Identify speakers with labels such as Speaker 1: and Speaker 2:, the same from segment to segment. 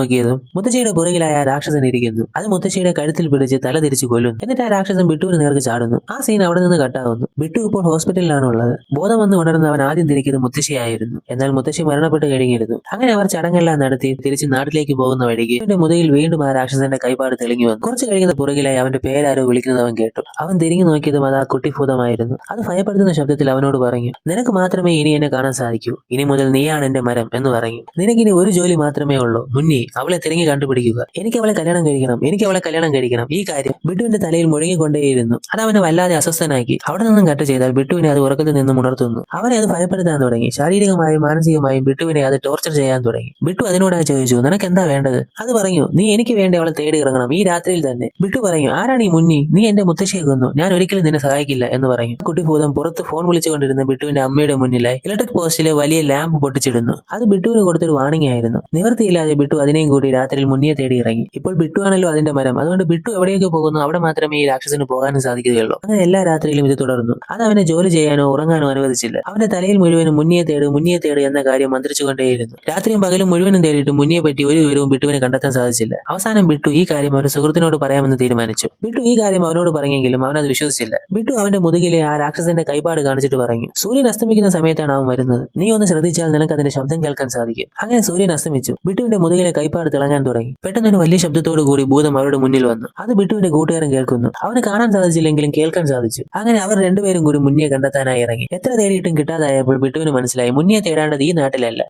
Speaker 1: നോക്കിയതും മുത്തശ്ശിയുടെ പുറകിലായ രാക്ഷസൻ ഇരിക്കുന്നു. അത് മുത്തശ്ശിയുടെ കഴുത്തിൽ പിടിച്ച് തല തിരിച്ചു കൊല്ലുന്നു. എന്നിട്ട് ആ രാക്ഷസൻ ബിട്ടുവിന് നേർക്ക് ചാടുന്നു. ആ സീൻ അവിടെ നിന്ന് കട്ടാവുന്നു ബിട്ടു ഇപ്പോൾ ഹോസ്പിറ്റലിലാണ് ഉള്ളത്. ബോധം വന്ന് ഉണർന്ന് അവൻ ആദ്യം തിരിക്കുന്നത് മുത്തശ്ശിയായിരുന്നു. എന്നാൽ മുത്തശ്ശി മരണപ്പെട്ട് കഴിഞ്ഞിരുന്നു. അങ്ങനെ അവർ ചടങ്ങെല്ലാം നടത്തി തിരിച്ച് നാട്ടിലേക്ക് പോകുന്ന വഴിക്ക് അവന്റെ മുതയിൽ വീണ്ടും ആ രാക്ഷസന്റെ കൈപ്പാട് തെളിഞ്ഞു വന്നു. കുറച്ച് കഴിയുന്ന പുറകിലായി അവന്റെ പേരാരോ വിളിക്കുന്നത് അവൻ കേട്ടു. അവൻ തിരിഞ്ഞു നോക്കിയതും അത് ആ കുട്ടിഭൂതമായിരുന്നു. അത് ഭയപ്പെടുത്തുന്ന ശബ്ദത്തിൽ അവനോട് പറഞ്ഞു നിനക്ക് മാത്രമേ ഇനി എന്നെ കാണാൻ സാധിക്കൂ. ഇനി മുതൽ നീയാണ് എന്റെ മരം എന്ന് പറഞ്ഞു. നിനക്കിനി ഒരു ജോലി മാത്രമേ ഉള്ളൂ. മുന്നേ അവളെ തിരങ്ങി കണ്ടുപിടിക്കുക. എനിക്ക് അവളെ കല്യാണം കഴിക്കണം. എനിക്ക് അവളെ കല്യാണം കഴിക്കണം. ഈ കാര്യം ബിട്ടുവിന്റെ തലയിൽ മുഴങ്ങിക്കൊണ്ടേയിരുന്നു. അത് അവനെ വല്ലാതെ അസ്വസ്ഥനാക്കി. അവിടെ നിന്നും കട്ട് ചെയ്താൽ ബിട്ടുവിനെ അത് ഉറക്കത്തിൽ നിന്നും ഉണർത്തുന്നു. അവനെ അത് ഭയപ്പെടുത്താൻ തുടങ്ങി. ശാരീരികമായും മാനസികമായും ബിട്ടുവിനെ അത് ടോർച്ചർ ചെയ്യാൻ തുടങ്ങി. ബിട്ടു അതിനോടായി ചോദിച്ചു നിനക്ക് എന്താ വേണ്ടത്? അത് പറഞ്ഞു നീ എനിക്ക് വേണ്ടി അവളെ തേടി ഇറങ്ങണം. ഈ രാത്രിയിൽ തന്നെ. ബിട്ടു പറഞ്ഞു ആരാണ് ഈ മുന്നി? നീ എന്റെ മുത്തശ്ശിയെ കൊന്നു. ഞാൻ ഒരിക്കലും നിന്നെ സഹായിക്കില്ല എന്ന് പറഞ്ഞു. കുട്ടി ഭൂതം പുറത്ത് ഫോൺ വിളിച്ചുകൊണ്ടിരുന്ന ബിട്ടുവിന്റെ അമ്മയുടെ മുന്നിലായി ഇലക്ട്രിക് പോസ്റ്റിലെ വലിയ ലാമ്പ് പൊട്ടിച്ചിടുന്നു. അത് ബിട്ടുവിന് കൊടുത്തൊരു വാണിംഗ് ആയിരുന്നു. നിവർത്തിയില്ലാതെ ബിട്ടു അതിനെയും കൂടി രാത്രിയിൽ മുന്നിയെ തേടി ഇറങ്ങി. ഇപ്പോൾ ബിട്ടു ആണല്ലോ അതിന്റെ മരം. അതുകൊണ്ട് ബിട്ടു എവിടെയൊക്കെ പോകുന്നു അവിടെ മാത്രമേ ഈ രാക്ഷസന് പോകാനും സാധിക്കുകയുള്ളൂ. അങ്ങനെ എല്ലാ രാത്രിയിലും ഇത് തുടർന്നു. അത് അവനെ ജോലി ചെയ്യാനോ ഉറങ്ങാനോ അനുവദിച്ചില്ല. അവന്റെ തലയിൽ മുഴുവനും മുന്നിയെ തേട് മുന്നിയെ തേട് എന്ന കാര്യം മന്ത്രിച്ചുകൊണ്ടേയിരുന്നു. രാത്രിയും പകലും മുഴുവനും തേടിയിട്ട് മുന്നിയെ പറ്റി ഒരു വിവരവും ബിട്ടുവിനെ കണ്ടെത്താൻ സാധിച്ചില്ല. അവസാനം ബിട്ടു ഈ കാര്യം അവരുടെ സുഹൃത്തിനോട് പറയാമെന്ന് തീരുമാനിച്ചു. ബിട്ടു ഈ കാര്യം അവനോട് പറഞ്ഞെങ്കിലും അവൻ അത് വിശ്വസിച്ചില്ല. ബിട്ടു അവന്റെ മുതുകിലെ ആ രാക്ഷസന്റെ കൈപാട് കാണിച്ചിട്ട് പറഞ്ഞു സൂര്യൻ അസ്തമിക്കുന്ന സമയത്താണ് അവൻ വരുന്നത്. നീ ഒന്ന് ശ്രദ്ധിച്ചാൽ നിനക്ക് അതിന്റെ ശബ്ദം കേൾക്കാൻ സാധിക്കും. അങ്ങനെ സൂര്യൻ അസ്തമിച്ചു. ബിട്ടുവിന്റെ മുതുകിലെ കൈപ്പാട് തിളങ്ങാൻ തുടങ്ങി. പെട്ടെന്ന് ഒരു വലിയ ശബ്ദത്തോടു കൂടി ഭൂതം അവരുടെ മുന്നിൽ വന്നു. അത് ബിട്ടുവിന്റെ കൂട്ടുകാരൻ കേൾക്കുന്നു. അവന് കാണാൻ സാധിച്ചില്ലെങ്കിലും കേൾക്കാൻ സാധിച്ചു. അങ്ങനെ അവർ രണ്ടുപേരും കൂടി മുന്നിയെ കണ്ടെത്താനായി ഇറങ്ങി. എത്ര തേടിയിട്ടും കിട്ടാതായപ്പോൾ ബിട്ടുവിന് മനസ്സിലായി. മുന്നിയെ തേടേണ്ടത് ഈ നാട്ടിലല്ല.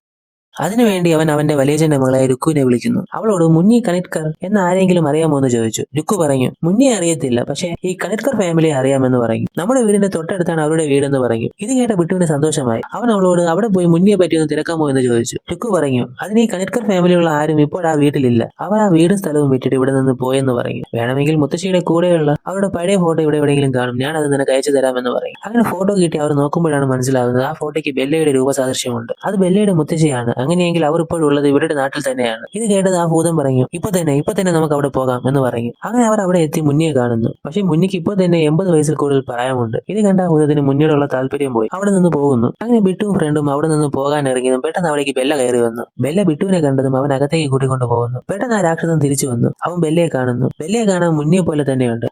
Speaker 1: അതിനുവേണ്ടി അവൻ അവന്റെ വലിയച്ഛന്റെ മകളായ രുക്കുവിനെ വിളിക്കുന്നു. അവളോട് മുന്നി കണിറ്റ്കർ എന്ന ആരെങ്കിലും അറിയാമോ എന്ന് ചോദിച്ചു. രുക്കു പറഞ്ഞു മുന്നി അറിയത്തില്ല പക്ഷേ ഈ കണിറ്റ്കർ ഫാമിലിയെ അറിയാമെന്ന് പറഞ്ഞു. നമ്മുടെ വീടിന്റെ തൊട്ടടുത്താണ് അവരുടെ വീടെന്ന് പറഞ്ഞു. ഇത് കേട്ട ബിട്ടുവിന് സന്തോഷമായി. അവൻ അവളോട് അവിടെ പോയി മുന്നിയെ പറ്റി ഒന്ന് തിരക്കാമോ എന്ന് ചോദിച്ചു. രുക്കു പറഞ്ഞു അതിന് ഈ കണിറ്റ്കർ ഫാമിലിയുള്ള ആരും ഇപ്പോൾ ആ വീട്ടിലില്ല. അവർ ആ വീടും സ്ഥലവും വിട്ടിട്ട് ഇവിടെ നിന്ന് പോയെന്ന് പറഞ്ഞു. വേണമെങ്കിൽ മുത്തശ്ശിയുടെ കൂടെയുള്ള അവരുടെ പഴയ ഫോട്ടോ ഇവിടെ എവിടെയെങ്കിലും കാണും. ഞാൻ അത് നിനക്ക് അയച്ചു തരാമെന്ന് പറയും അങ്ങനെ ഫോട്ടോ കിട്ടി. അവർ നോക്കുമ്പോഴാണ് മനസ്സിലാകുന്നത് ആ ഫോട്ടോയ്ക്ക് ബെല്ലയുടെ രൂപസാദൃശ്യമുണ്ട്. അത് ബെല്ലയുടെ മുത്തശ്ശിയാണ്. അങ്ങനെയെങ്കിൽ അവർ ഇപ്പോഴുള്ളത് ഇവരുടെ നാട്ടിൽ തന്നെയാണ്. ഇത് കേട്ടത് ആ ഭൂതം പറഞ്ഞു ഇപ്പൊ തന്നെ ഇപ്പൊ തന്നെ നമുക്ക് അവിടെ പോകാം എന്ന് പറഞ്ഞു. അങ്ങനെ അവർ അവിടെ എത്തി മുന്നിയെ കാണുന്നു. പക്ഷെ മുന്നിക്ക് ഇപ്പൊ തന്നെ എൺപത് വയസ്സിൽ കൂടുതൽ പ്രായമുണ്ട്. ഇത് കണ്ട ഭൂതത്തിന് മുന്നിലുള്ള താല്പര്യം പോയി. അവിടെ നിന്ന് പോകുന്നു. അങ്ങനെ ബിട്ടുവും ഫ്രണ്ടും അവിടെ നിന്ന് പോകാൻ ഇറങ്ങിയതും പെട്ടെന്ന് അവിടേക്ക് ബെല്ല കയറി വന്നു. ബെല്ല ബിട്ടുവിനെ കണ്ടതും അവൻ അകത്തേക്ക് കൂട്ടിക്കൊണ്ട് പോകുന്നു. പെട്ടെന്ന് ആ രാക്ഷസൻ തിരിച്ചു വന്നു. അവൻ ബെല്ലയെ കാണുന്നു. ബെല്ലയെ കാണാൻ മുന്നിയെ പോലെ തന്നെയുണ്ട്.